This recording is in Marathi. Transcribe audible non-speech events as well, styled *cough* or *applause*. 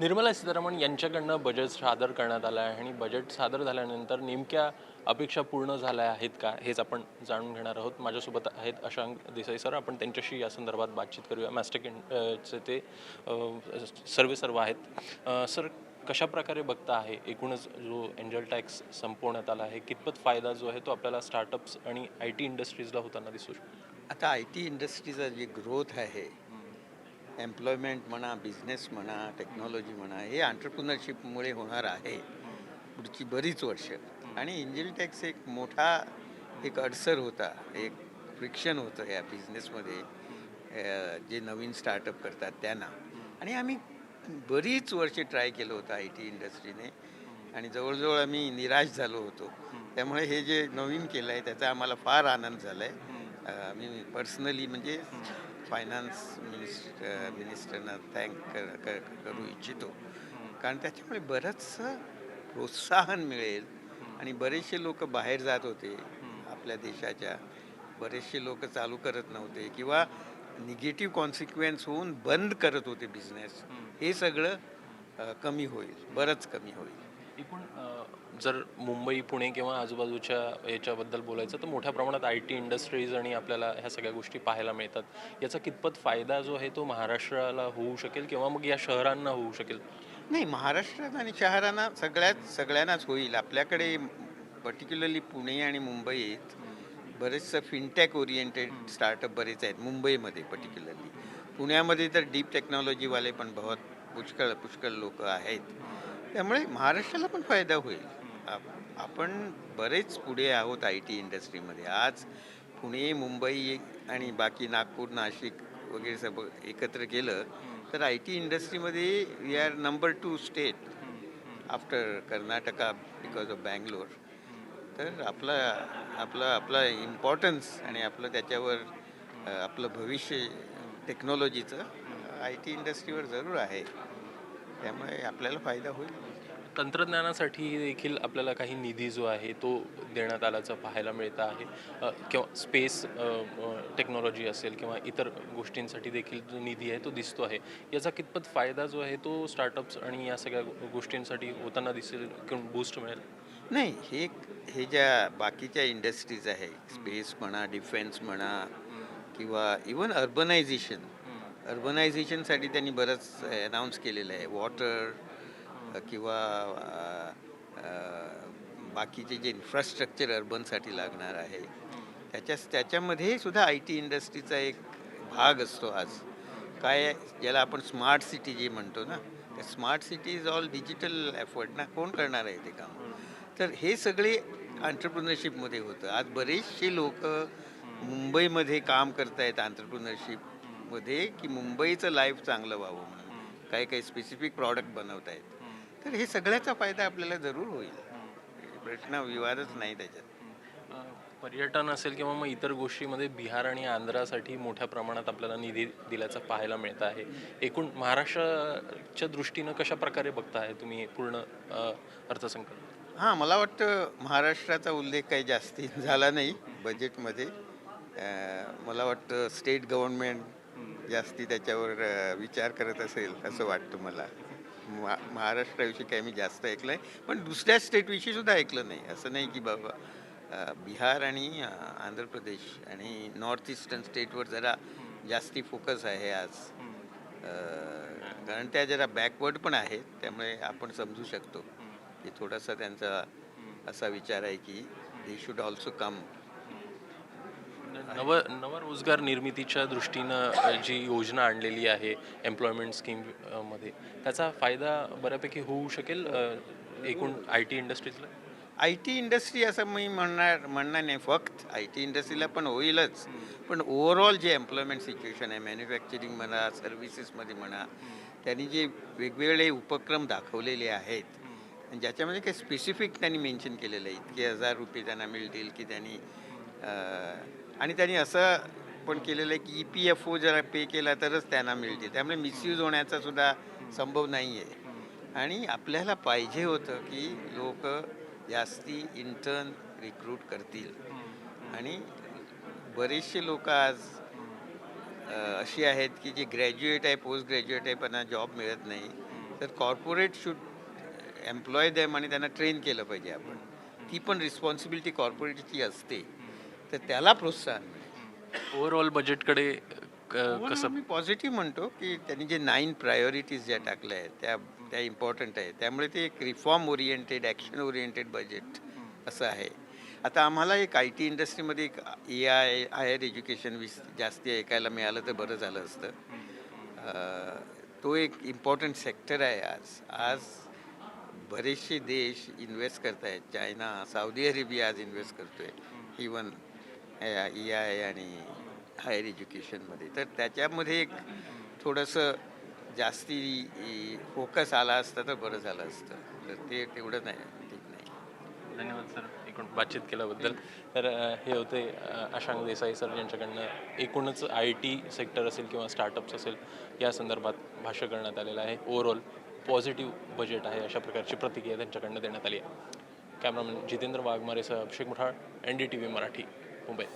निर्मला सीतारामन यांच्याकडनं बजेट सादर करण्यात आलं आहे आणि बजेट सादर झाल्यानंतर नेमक्या अपेक्षा पूर्ण झाल्या आहेत का हेच आपण जाणून घेणार आहोत. माझ्यासोबत आहेत अशांक देसाई सर. आपण त्यांच्याशी या संदर्भात बातचीत करूया. मॅस्टेक चे ते सर्वे सर्व आहेत. सर कशा प्रकारे बघता आहे? एकूणच जो एंजल टॅक्स संपवण्यात आला आहे कितपत फायदा जो आहे तो आपल्याला स्टार्टअप्स आणि आय टी इंडस्ट्रीजला होताना दिसू शकतो? आता आय टी इंडस्ट्रीचा जी ग्रोथ आहे एम्प्लॉयमेंट म्हणा बिझनेस म्हणा टेक्नॉलॉजी म्हणा हे आंटरप्रिनरशिपमुळे होणार आहे. पुढची बरीच वर्ष. आणि इंजिल टॅक्स एक मोठा एक अडसर होता. एक फ्रिक्शन होतं या बिझनेसमध्ये. जे नवीन स्टार्टअप करतात त्यांना. आणि आम्ही बरीच वर्षे ट्राय केलं होतं आय टी इंडस्ट्रीने. आणि जवळजवळ आम्ही निराश झालो होतो. त्यामुळे हे जे नवीन केलं आहे त्याचा आम्हाला फार आनंद झाला आहे मी पर्सनली म्हणजे फायनान्स मिनिस्टर मिनिस्टरना थँक कर कर- करू इच्छितो. कारण त्याच्यामुळे बरंचसं प्रोत्साहन मिळेल आणि बरेचसे लोक बाहेर जात होते आपल्या देशाच्या. बरेचसे लोक चालू करत नव्हते किंवा निगेटिव्ह कॉन्सिक्वेन्स होऊन बंद करत होते बिझनेस हे सगळं कमी होईल. बरंच कमी होईल. एकूण जर मुंबई पुणे किंवा आजूबाजूच्या याच्याबद्दल बोलायचं तर मोठ्या प्रमाणात आय टी इंडस्ट्रीज आणि आपल्याला ह्या सगळ्या गोष्टी पाहायला मिळतात. याचा कितपत फायदा जो आहे तो महाराष्ट्राला होऊ शकेल किंवा मग या शहरांना होऊ शकेल? नाही महाराष्ट्रात आणि शहरांना सगळ्यात सगळ्यांनाच होईल. आपल्याकडे पर्टिक्युलरली पुणे आणि मुंबईत बरेचसं फिनटेक ओरिएंटेड स्टार्टअप बरेच आहेत मुंबईमध्ये पर्टिक्युलरली पुण्यामध्ये तर डीप टेक्नॉलॉजीवाले पण बहुत पुष्कळ पुष्कळ लोक आहेत. त्यामुळे महाराष्ट्राला पण फायदा होईल. आपण बरेच पुढे आहोत आय टी इंडस्ट्रीमध्ये. आज पुणे मुंबई आणि बाकी नागपूर नाशिक वगैरे सब एकत्र केलं तर आय टी इंडस्ट्रीमध्ये we are number two state after Karnataka because of Bangalore तर आपला आपला आपला इम्पॉर्टन्स आणि आपलं त्याच्यावर आपलं भविष्य टेक्नॉलॉजीचं आय टी इंडस्ट्रीवर जरूर आहे. त्यामुळे आपल्याला फायदा होईल. तंत्रज्ञानासाठी देखील आपल्याला काही निधी जो आहे तो देण्यात आल्याचं पाहायला मिळतं आहे. किंवा स्पेस टेक्नॉलॉजी असेल किंवा इतर गोष्टींसाठी देखील जो निधी आहे तो दिसतो आहे. याचा कितपत फायदा जो आहे तो स्टार्टअप्स आणि या सगळ्या गोष्टींसाठी होताना दिसेल किंवा बूस्ट मिळेल? नाही हे हे ज्या बाकीच्या इंडस्ट्रीज आहे स्पेस म्हणा डिफेन्स म्हणा किंवा इवन अर्बनायझेशन अर्बनायझेशनसाठी त्यांनी बरंच अनाऊन्स केलेलं आहे. वॉटर किंवा बाकीचे जे इन्फ्रास्ट्रक्चर अर्बनसाठी लागणार आहे त्याच्या त्याच्यामध्ये सुद्धा आय टी इंडस्ट्रीचा एक भाग असतो आज. काय ज्याला आपण स्मार्ट सिटी जे म्हणतो ना त्या smart city is all digital effort ना. कोण करणार आहे ते काम? तर हे सगळे आंतरप्रिनरशिपमध्ये होतं. आज बरेचसे लोक मुंबईमध्ये काम करत आहेत करतायत आंतरप्रिनरशिपमध्ये की मुंबईचं लाईफ चांगलं व्हावं म्हणून. काही काही स्पेसिफिक प्रॉडक्ट बनवत आहेत तर हे सगळ्याचा फायदा आपल्याला जरूर होईल. प्रश्न विवादच नाही त्याच्यात. पर्यटन असेल किंवा मग इतर गोष्टीमध्ये बिहार आणि आंध्रासाठी मोठ्या प्रमाणात आपल्याला निधी दिल्याचं पाहायला मिळतं आहे. एकूण महाराष्ट्राच्या दृष्टीनं कशा प्रकारे बघता आहे तुम्ही हे पूर्ण अर्थसंकल्प? हां मला वाटतं महाराष्ट्राचा उल्लेख काही जास्ती *laughs* झाला नाही बजेटमध्ये मला वाटतं स्टेट गव्हर्नमेंट जास्ती त्याच्यावर विचार करत असेल असं वाटतं मला. मा महाराष्ट्राविषयी काही मी जास्त ऐकलं आहे पण दुसऱ्या स्टेटविषयी सुद्धा ऐकलं नाही. असं नाही की बाबा बिहार आणि आंध्र प्रदेश आणि नॉर्थ ईस्टर्न स्टेटवर जरा जास्ती फोकस आहे आज. कारण त्या जरा बॅकवर्ड पण आहेत त्यामुळे आपण समजू शकतो. की थोडासा त्यांचा असा विचार आहे की दे शुड ऑल्सो कम नव नवरोजगार निर्मितीच्या दृष्टीनं जी योजना आणलेली आहे एम्प्लॉयमेंट स्कीममध्ये त्याचा फायदा बऱ्यापैकी होऊ शकेल एकूण आय टी इंडस्ट्रीजला आय टी इंडस्ट्री असं मी म्हणणार म्हणणार नाही फक्त आय टी इंडस्ट्रीला पण होईलच. पण ओव्हरऑल जे एम्प्लॉयमेंट सिच्युएशन आहे मॅन्युफॅक्चरिंग म्हणा सर्व्हिसेसमध्ये म्हणा त्यांनी जे वेगवेगळे उपक्रम दाखवलेले आहेत आणि ज्याच्यामध्ये काही स्पेसिफिक त्यांनी मेन्शन केलेलं आहे. इतके हजार रुपये त्यांना मिळतील की त्यांनी आणि त्यांनी असं पण केलेलं आहे की ई पी एफ ओ जर पे केला तरच त्यांना मिळते त्यामुळे मिसयूज होण्याचा सुद्धा संभव नाही आहे आणि आपल्याला पाहिजे होतं की लोक जास्ती इंटर्न रिक्रूट करतील. आणि बरेचसे लोक आज अशी आहेत की जे ग्रॅज्युएट आहे पोस्ट ग्रॅज्युएट आहे पण जॉब मिळत नाही. तर कॉर्पोरेट शूड एम्प्लॉय देम आणि त्यांना ट्रेन केलं पाहिजे आपण. ती पण रिस्पॉन्सिबिलिटी कॉर्पोरेटची असते. तर त्याला प्रोत्साहन मिळेल. ओव्हरऑल बजेटकडे कसं? मी पॉझिटिव्ह म्हणतो की त्यांनी जे नाईन प्रायोरिटीज ज्या टाकल्या आहेत त्या त्या इम्पॉर्टंट आहेत. त्यामुळे ते एक reform oriented action oriented budget असं आहे. आता आम्हाला एक आय टी इंडस्ट्रीमध्ये एक ए आय हायर एज्युकेशन विस जास्ती ऐकायला मिळालं तर बरं झालं असतं. तो एक इम्पॉर्टंट सेक्टर आहे आज. आज बरेचसे देश इन्व्हेस्ट करत आहेत चायना साऊदी अरेबिया आज इन्व्हेस्ट करतोय. इवन ई आय आणि हायर एज्युकेशनमध्ये. तर त्याच्यामध्ये एक थोडंसं जास्ती फोकस आला असता तर बरं झालं असतं. तर ते तेवढं नाही ठीक नाही. धन्यवाद सर. एकूण बातचीत केल्याबद्दल. तर हे होते अ, अशांक देसाई सर यांच्याकडनं. एकूणच आय टी सेक्टर असेल किंवा स्टार्टअप्स असेल या संदर्भात भाष्य करण्यात आलेलं आहे. ओव्हरऑल पॉझिटिव्ह बजेट आहे अशा प्रकारची प्रतिक्रिया त्यांच्याकडनं देण्यात आली आहे. Cameraman Jitendra वाघमारेसह Abhishek Muthal N D T V Marathi. Mumbai